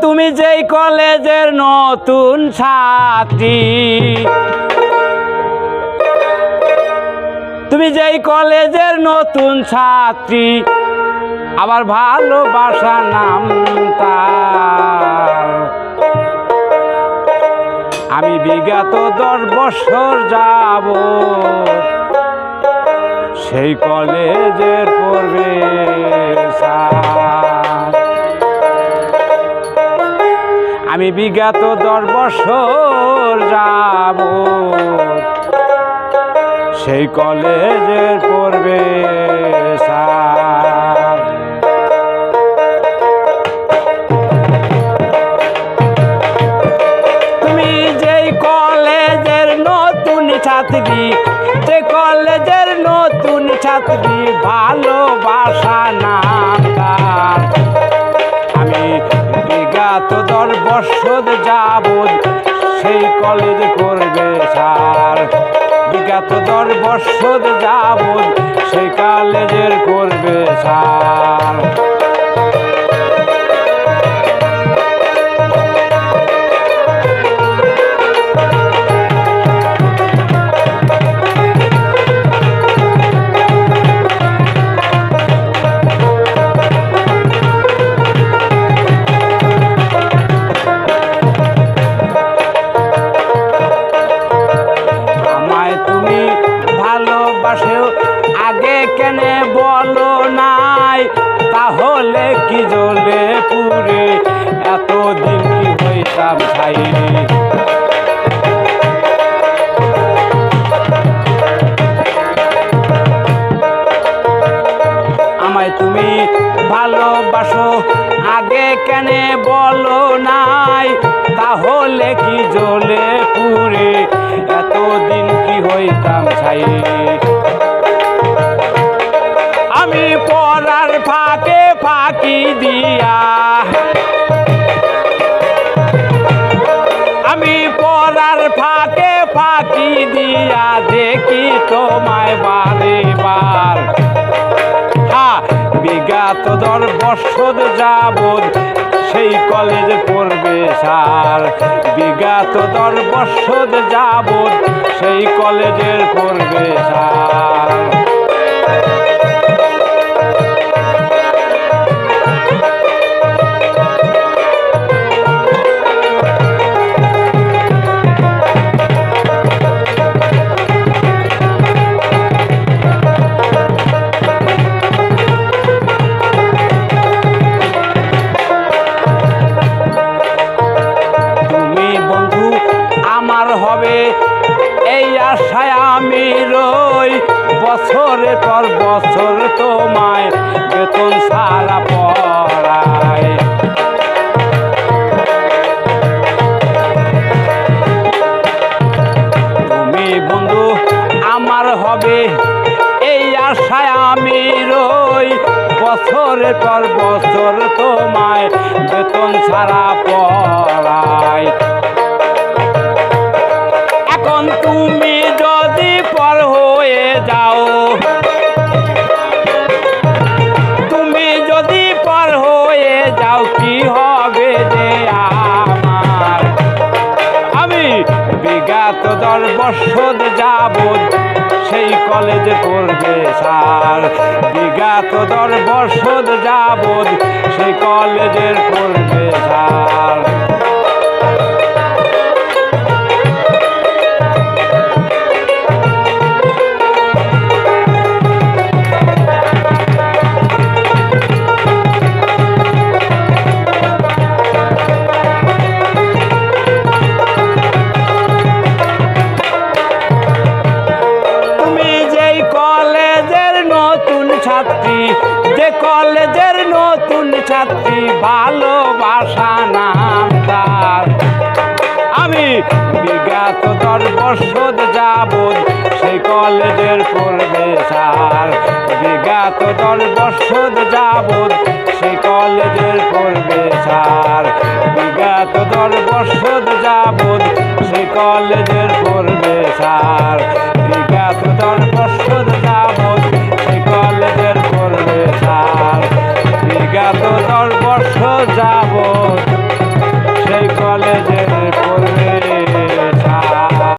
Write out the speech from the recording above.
তুমি যেই কলেজের নতুন ছাত্রী। তুমি যেই কলেজের নতুন ছাত্রী। আবার ভালোবাসা নাম তার। আমি বিগত দশ বছর যাব সেই কলেজের পড়বে আমি বিগত দশ বছর যাব সেই কলেজের পড়বে তুমি যেই কলেজের নতুন ছাত্রী যে কলেজের নতুন ছাত্রী ভালোবাসা নাম বিগত দশ বছর যাবৎ সেই কলেজ করবে স্যার বিগত দশ বছর যাবৎ সেই কলেজের করবে স্যার কি জ্বলে পুরে, এতদিন কি হইতাম ছাই আমায় তুমি ভালোবাসো, আগে কেনে বলো নাই? তাহলে কি জ্বলে পুরে, এতদিন কি হইতাম ছাই আমি পড়ার ফাঁকে ফাঁকি দিয়া। আমি পড়ার ফাঁকে ফাঁকি দিয়া দেখি তোমায় বারে বার। হ্যাঁ বিগত দশ বছর যাবৎ সেই কলেজ পড়বে স্যার। বিগত দশ বছর যাবৎ সেই কলেজের পড়বে স্যার। বছরের পর বছর তোমায় বেতন সারা পড়ায়। তুমি বন্ধু, আমার হবে এই আশায় আমি রই। বছরের পর বছর তোমায় বেতন ছাড়া পড়ায়। এখন তুমি যদি পর হয়ে যাও বিগত দশ বছর যাব সেই কলেজে পড়বে স্যার। বিগত দশ বছর যাব সেই কলেজের পড়বে স্যার। যে কলেজের নতুন ছাত্রী, ভালোবাসা নাম তার আমি বিগত দশ বছর যাবৎ সেই কলেজের স্যার বিগত দশ বছর যাবৎ সেই কলেজের স্যার বিগত দশ বছর যাবৎ সেই কলেজের